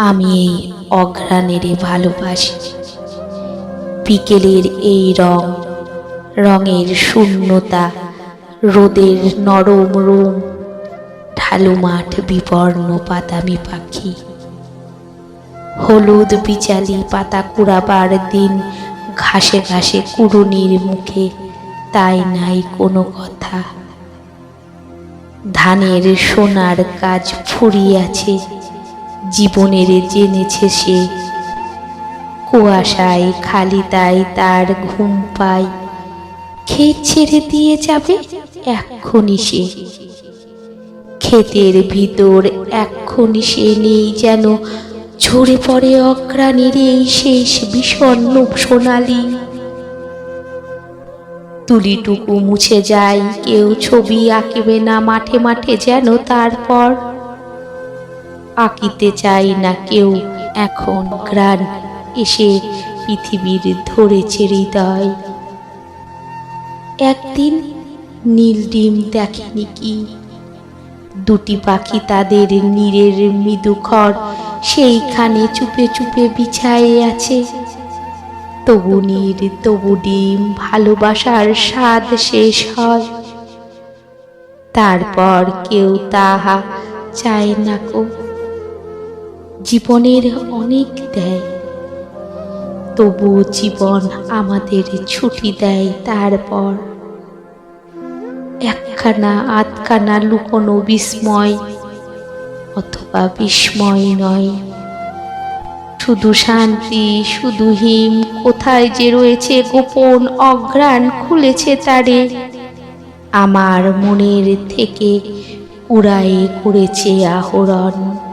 আমি এই অঘ্রাণেরে ভালোবাসি। বিকেলের এই রং, রঙের শূন্যতা, রোদের নরম রোম, ঢালু মাঠ বিবর্ণ পাতামি পাখি। হলুদ বিচালি পাতা কুড়াবার দিন, ঘাসে ঘাসে কুড়ুনির মুখে, তাই নাই কোনো কথা। ধানের সোনার কাজ ফুরিয়াছে জীবনের জেনেছে সে। কুয়াশায় খালি তাই তার ঘুম পায়। ক্ষেত ছেড়ে দিয়ে যাবে এক্ষুনি সে। ক্ষেতের ভিতর এক্ষুনি সে নেই যেন। ঝরে পড়ে অগ্রাণীর এই শেষ বিষণ্ণ সোনালি। তুলিটুকু মুছে যায়, কেউ ছবি আঁকবে না মাঠে মাঠে যেন তারপর। আঁকিতে চাই না কেউ এখন। গ্রান এসে পৃথিবীর ধরেছে হৃদয়। একদিন নীল ডিম দেখেনি কি? দুটি পাখি তাদের নীরের মৃদু খড় সেইখানে চুপে চুপে বিছায়ে আছে। তবু নীর, তবু ডিম ভালোবাসার স্বাদ শেষ হয়। তারপর কেউ তাহা চায় না কো। জীবনের অনেক দেয়। তবু জীবন আমাদের ছুটি দেয় তারপর। একখানা, আধখানা লুকোনো বিস্ময় অথবা বিস্ময় নয়। শুধু শান্তি, শুধু হিম, কোথায় যে রয়েছে গোপন অঘ্রাণ খুলেছে তারে। আমার মনের থেকে উড়ায়ে করেছে আহরণ।